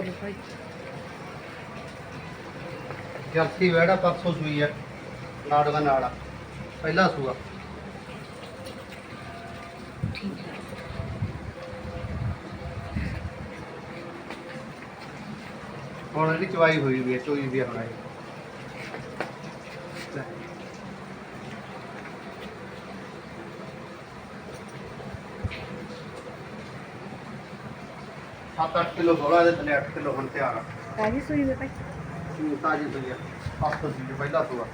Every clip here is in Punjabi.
ਬੋਲੋ ਭਾਈ। ਜਰਸੀ ਵੈੜਾ ਪਰਸੋਂ ਹੈ ਨਾੜਗਾ ਨਾਲ ਪਹਿਲਾ ਸੂਆ। ਠੀਕ ਹੈ ਹੁਣ ਇਹਦੀ ਚਵਾਈ ਹੋਈ ਵੀ ਹੈ ਚੋਈ ਵੀ ਹੈ ਸੱਤ ਅੱਠ ਕਿਲੋ ਬੋਲਾ ਇਹਦੇ ਥੱਲੇ 8 ਕਿਲੋ ਹੁਣ ਤਿਆਰ ਆ ਤਾਜੀ ਸੂਈ ਵੇ ਭਾਈ ਹੂੰ, ਤਾਜ਼ੀ ਸੂਈ ਆ ਪਰਸੋਂ ਸੂਈ ਹੈ, ਪਹਿਲਾ ਸੂਆ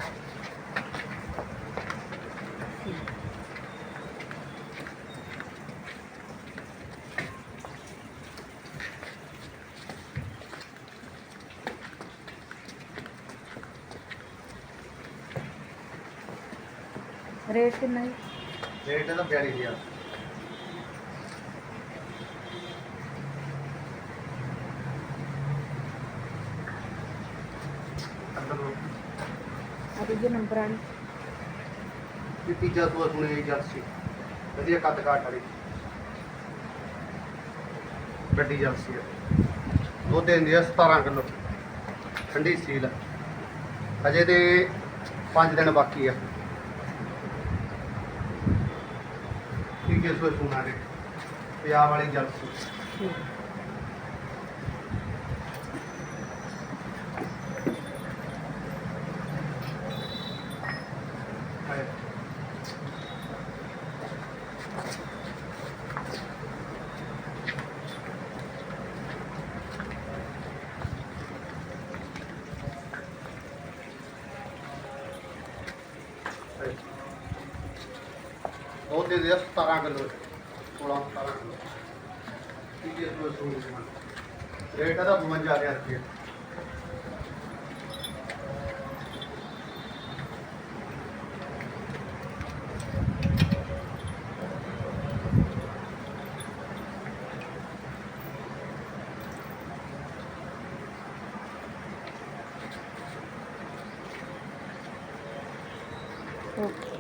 ਰੇਟ ਕਿੰਨਾ ਹੈ ਰੇਟ ਇਹਦਾ 42000 ਆ ਦੂਜੇ ਨੰਬਰ ਆਣੀ ਇਹ ਤੀਜਾ ਸੂਆ ਸੁਣੇ ਜੀ ਜਰਸੀ ਵਧੀਆ ਕੱਦ ਕਾਠ ਵਾਲੀ। ਵੱਡੀ ਜਰਸੀ ਹੈ ਦੁੱਧ ਦਿੰਦੀ ਆ 17 ਕਿਲੋ। ਠੰਡੀ ਸੀਲ। ਆ। ਅਜੇ ਤੇ 5 ਦਿਨ ਬਾਕੀ ਆ। ਤੀਜੇ ਸੂਏ ਸੁਣਾ ਦੇ ਪੰਜਾਬ ਵਾਲੀ ਜਰਸੀ ਉਹ ਦੇ ਦੇ 17 ਕਿਲੋ। 16 17 ਕਿਲੋ। ਤੀਜੇ ਸੂਏ ਸੁਣਾ ਰੇਟ ਇਹਦਾ 52000 ਰੁਪਏ। 嗯。